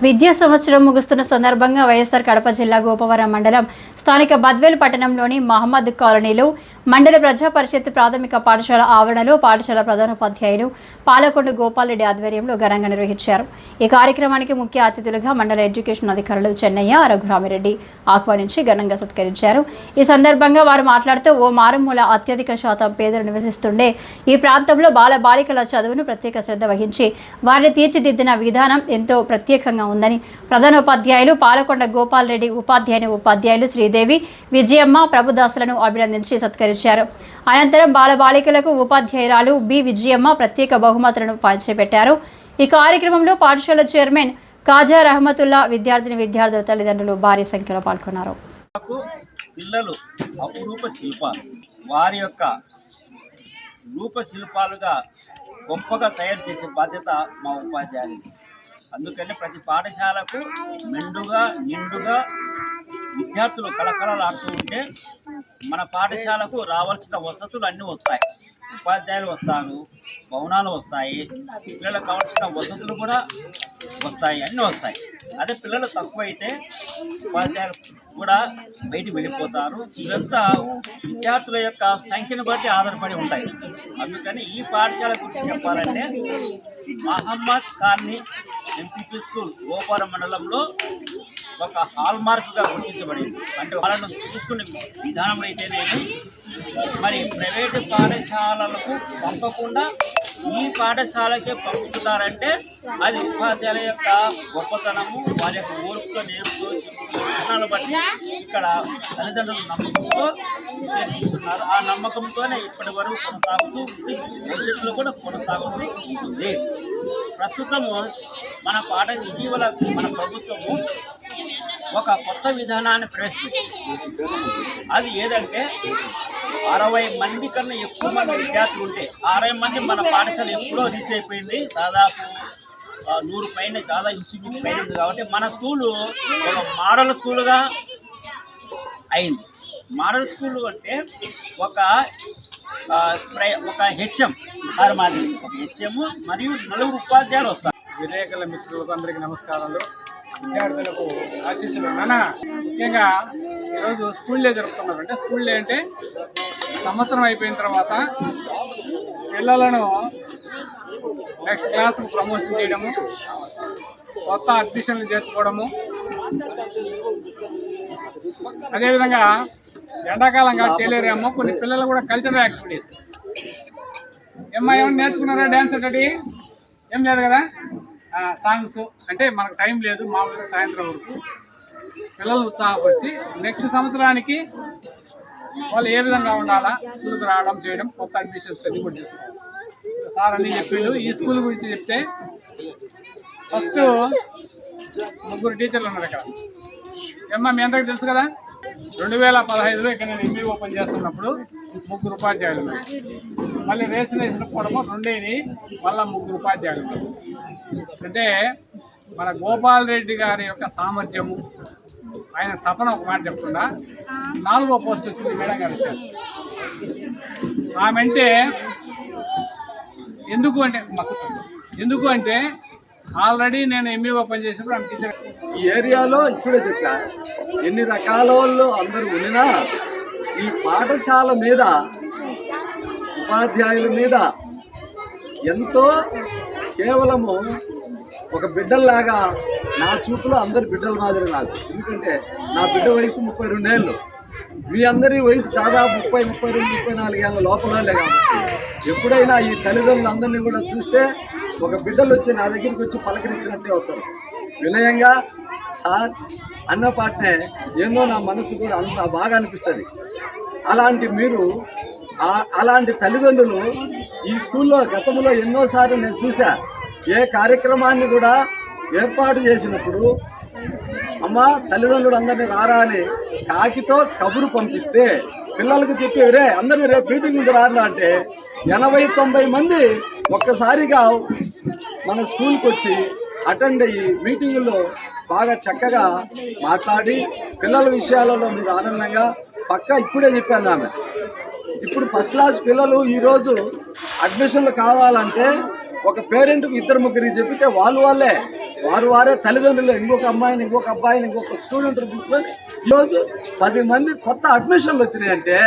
విద్యా సంవత్సరం ముగుస్తున్న సందర్భంగా వైఎస్ఆర్ కడప జిల్లా గోపవరం మండలం స్థానిక బద్వేల్ పట్టణంలోని మహమ్మద్ కాలనీలో మండల ప్రజా పరిషత్ ప్రాథమిక పాఠశాల ఆవరణలో పాఠశాల ప్రధానోపాధ్యాయులు పాలకొండ గోపాలరెడ్డి ఆధ్వర్యంలో ఘనంగా నిర్వహించారు. ఈ కార్యక్రమానికి ముఖ్య అతిథులుగా మండల ఎడ్యుకేషన్ అధికారులు చెన్నయ్య రఘురామిరెడ్డి ఆహ్వానించి ఘనంగా సత్కరించారు. ఈ సందర్భంగా వారు మాట్లాడుతూ ఓ మారుమూల అత్యధిక శాతం పేదలు నివసిస్తుండే ఈ ప్రాంతంలో బాల బాలికల చదువును ప్రత్యేక శ్రద్ధ వహించి వారిని తీర్చిదిద్దిన విధానం ఎంతో ప్రత్యేకంగా ఉందని ప్రధానోపాధ్యాయులు పాలకొండ గోపాల్ రెడ్డి ఉపాధ్యాయుని ఉపాధ్యాయులు శ్రీదేవి విజయమ్మ ప్రభుదాసులను అభినందించి సత్కరించారు. అనంతరం బాలబాలికలకు ఉపాధ్యాయురాలు బి. విజయమ్మ ప్రత్యేక బహుమతులను పంచిపెట్టారు. ఈ కార్యక్రమంలో పాఠశాల చైర్మన్ కాజా రహమతుల్లా విద్యార్థిని విద్యార్థుల తల్లిదండ్రులు భారీ సంఖ్యలో పాల్గొన్నారు. పిల్లలు అపురూప శిల్పాలు. వారి యొక్క రూప శిల్పాలుగా గొప్పగా తయారు చేసే బాధ్యత మా ఉపాధ్యాయులు. అందుకని ప్రతి పాఠశాలకు మెండుగా నిండుగా విద్యార్థులు కళకళలాడుతూ ఉంటే మన పాఠశాలకు రావాల్సిన వసతులు అన్నీ వస్తాయి. ఉపాధ్యాయులు వస్తారు భవనాలు వస్తాయి పిల్లలకు కావాల్సిన వసతులు కూడా వస్తాయి అన్నీ వస్తాయి. అదే పిల్లలు తక్కువైతే ఉపాధ్యాయులు కూడా బయటికి వెళ్ళిపోతారు. ఇదంతా విద్యార్థుల యొక్క సంఖ్యను బట్టి ఆధారపడి ఉంటాయి. అందుకని ఈ పాఠశాల గురించి చెప్పాలంటే మహమ్మద్ ఖాన్ని ఎంపీపీ స్కూల్ గోపాల మండలంలో ఒక హాల్ మార్క్గా గుర్తించబడింది. అంటే వాళ్ళను చూసుకునే విధానం అయితేనేమి మరి ప్రైవేటు పాఠశాలలకు పంపకుండా ఈ పాఠశాలకే పంపుతున్నారంటే అది ఉపాధ్యాయుల యొక్క గొప్పతనము వారి యొక్క ఓర్పుతో నేర్పుతో విధానాలు బట్టి ఇక్కడ తల్లిదండ్రుల నమ్మకంతో నేర్పిస్తున్నారు. ఆ నమ్మకంతోనే ఇప్పటి వరకు కొనసాగుతూ ఉంది. భవిష్యత్తులో కూడా కొనసాగుతూ ఉంది. ప్రస్తుతము మన పాఠ ఇటీవల మన ప్రభుత్వము ఒక కొత్త విధానాన్ని ప్రవేశపెట్టింది. అది ఏదంటే అరవై మంది కన్నా ఎక్కువ మంది విద్యార్థులు ఉంటే అరవై మంది మన పాఠశాల ఎప్పుడో రీచ్ అయిపోయింది. దాదాపు నూరు పైన దాదాపు ఇంచు పైన ఉంది. కాబట్టి మన స్కూలు ఒక మోడల్ స్కూలుగా అయింది. మోడల్ స్కూల్ అంటే ఒక ప్రై- ఒక హెచ్ఎం సార్ మాది ఒక హెచ్ఎం మరియు నలుగురు ఉపాధ్యాయులు వస్తారు. విలేకరుల మిత్రులకు అందరికీ నమస్కారాలు. విద్యార్థులకు ఆశీస్సులు. నాన్న ముఖ్యంగా ఈరోజు స్కూల్ డే జరుపుతున్నారు అంటే స్కూల్ డే అంటే సంవత్సరం అయిపోయిన తర్వాత పిల్లలను నెక్స్ట్ క్లాస్కు ప్రమోషన్ చేయడము కొత్త అడ్మిషన్లు చేర్చుకోవడము. అదేవిధంగా ఎండాకాలం కాదు చేయలేరేమో కొన్ని పిల్లలు కూడా కల్చరల్ యాక్టివిటీస్ ఏమ్మా ఏమన్నా నేర్చుకున్నారా డ్యాన్స్ ఒకటి? ఏం లేదు కదా? సాంగ్స్ అంటే మనకు టైం లేదు మామూలుగా సాయంత్రం వరకు. పిల్లలు ఉత్సాహపరిచి నెక్స్ట్ సంవత్సరానికి వాళ్ళు ఏ విధంగా ఉండాలా స్కూల్కి రావడం చేయడం కొత్త అడ్మిషన్స్ అన్ని కూడా చేసుకోవాలి సార్ అన్ని చెప్పిండు ఈ స్కూల్ గురించి చెప్తే ఫస్ట్ ముగ్గురు టీచర్లు ఉన్నారు ఇక్కడ. ఏమ్మా మీ అందరికి తెలుసు కదా? రెండు వేల పదహైదులో ఇక్కడ నేను ఎంబీ ఓపెన్ చేస్తున్నప్పుడు ముగ్గురు ఉపాధ్యాయులు. మళ్ళీ రేషన్ పోవడము రెండేది మళ్ళీ ముగ్గురు ఉపాధ్యాయులు. అంటే మన గోపాల్ రెడ్డి గారి యొక్క సామర్థ్యము ఆయన తపన ఒక మాట చెప్తున్నా. నాలుగో పోస్ట్ వచ్చింది మేడం గారు ఆమె అంటే ఎందుకు అంటే ఎందుకు అంటే ఆల్రెడీ నేను ఎంఈఓ పనిచేసినప్పుడు చేసినప్పుడు ఈ ఏరియాలో ఇప్పుడే చెప్పా ఎన్ని రకాల వాళ్ళు అందరూ ఉన్నా ఈ పాఠశాల మీద ఉపాధ్యాయుల మీద ఎంతో కేవలము ఒక బిడ్డల్లాగా నా చూపులో అందరి బిడ్డల మాదిరి నాకు. ఎందుకంటే నా బిడ్డ వయసు ముప్పై రెండేళ్ళు. మీ అందరి వయసు దాదాపు ముప్పై ముప్పై రెండు ముప్పై నాలుగేళ్ళ ఏళ్ళ కాబట్టి ఎప్పుడైనా ఈ తల్లిదండ్రులందరినీ కూడా చూస్తే ఒక బిడ్డలు వచ్చి నా దగ్గరికి వచ్చి పలకరించినట్టే వస్తారు వినయంగా సార్ అన్న పాటనే ఏందో నా మనసు కూడా అంత బాగా అనిపిస్తుంది. అలాంటి మీరు అలాంటి తల్లిదండ్రులు ఈ స్కూల్లో గతంలో ఎన్నోసార్లు నేను చూసా ఏ కార్యక్రమాన్ని కూడా ఏర్పాటు చేసినప్పుడు అమ్మ తల్లిదండ్రులు అందరినీ రారాలి కాకితో కబురు పంపిస్తే పిల్లలకు చెప్పేవరే అందరూ రేపు మీటింగ్ ఉంది రారా అంటే ఎనభై తొంభై మంది ఒక్కసారిగా మన స్కూల్కి వచ్చి అటెండ్ అయ్యి మీటింగుల్లో బాగా చక్కగా మాట్లాడి పిల్లల విషయాలలో మీరు ఆనందంగా పక్క ఇప్పుడే చెప్పాను ఆమె. ఇప్పుడు ఫస్ట్ క్లాస్ పిల్లలు ఈరోజు అడ్మిషన్లు కావాలంటే ఒక పేరెంట్కి ఇద్దరు ముగ్గురికి చెప్పితే వాళ్ళు వాళ్ళే. వారు వారే తల్లిదండ్రులు ఇంకొక అమ్మాయిని ఇంకొక అబ్బాయిని ఇంకొక స్టూడెంట్ తీసుకొని ఈరోజు పది మంది కొత్త అడ్మిషన్లు వచ్చినాయంటే